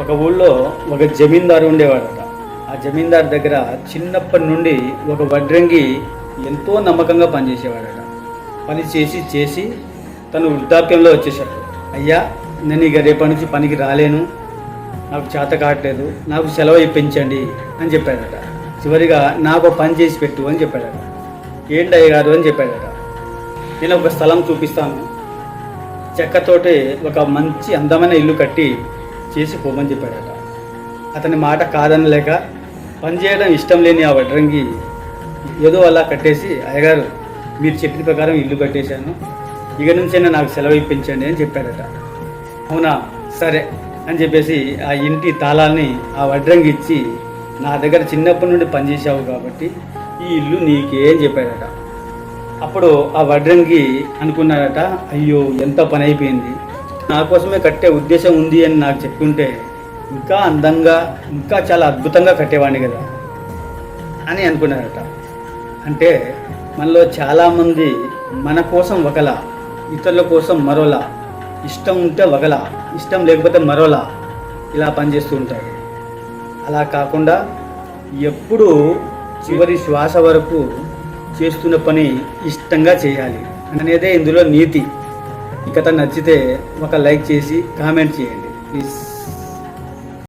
ఒక ఊళ్ళో ఒక జమీందారు ఉండేవాడట. ఆ జమీందారు దగ్గర చిన్నప్పటి నుండి ఒక వడ్రంగి ఎంతో నమ్మకంగా పనిచేసేవాడట. పని చేసి చేసి తను వృద్ధాప్యంలో వచ్చేసాడు అయ్యా నేను ఇక రేపటి నుంచి పనికి రాలేను. నాకు చేత కావట్లేదు. నాకు సెలవు ఇప్పించండి అని చెప్పాడట. చివరిగా నాకు పని చేసి పెట్టు అని చెప్పాడట. ఏంటి అయ్యగారు అని చెప్పాడట. నేను ఒక స్థలం చూపిస్తాను. చెక్కతోటి ఒక మంచి అందమైన ఇల్లు కట్టి చేసి పోమని చెప్పాడట. అతని మాట కాదనలేక పనిచేయడం ఇష్టం లేని ఆ వడ్రంగి ఏదో అలా కట్టేసి అయ్యగారు మీరు చెప్పిన ప్రకారం ఇల్లు కట్టేశాను. ఇక నుంచైనా నాకు సెలవు ఇప్పించండి అని చెప్పాడట. అవునా? సరే అని చెప్పేసి ఆ ఇంటి తాళాన్ని ఆ వడ్రంగి ఇచ్చి నా దగ్గర చిన్నప్పటి నుండి పనిచేసావు కాబట్టి ఈ ఇల్లు నీకే అని చెప్పాడట. అప్పుడు ఆ వడ్రంగి అనుకున్నాడట అయ్యో ఎంత పని అయిపోయింది. నా కోసమే కట్టే ఉద్దేశం ఉంది అని నాకు చెప్పుంటే ఇంకా అందంగా ఇంకా చాలా అద్భుతంగా కట్టేవాడిని కదా అని అనుకున్నారట. అంటే మనలో చాలామంది మన కోసం ఒకలా ఇతరుల కోసం మరోలా ఇష్టం ఉంటే ఒకలా ఇష్టం లేకపోతే మరోలా ఇలా పనిచేస్తూ ఉంటారు. అలా కాకుండా ఎప్పుడూ చివరి శ్వాస వరకు చేస్తున్న పని ఇష్టంగా చేయాలి అనేదే ఇందులో నీతి. ఈ కథ నచ్చితే ఒక లైక్ చేసి కామెంట్ చేయండి. ప్లీజ్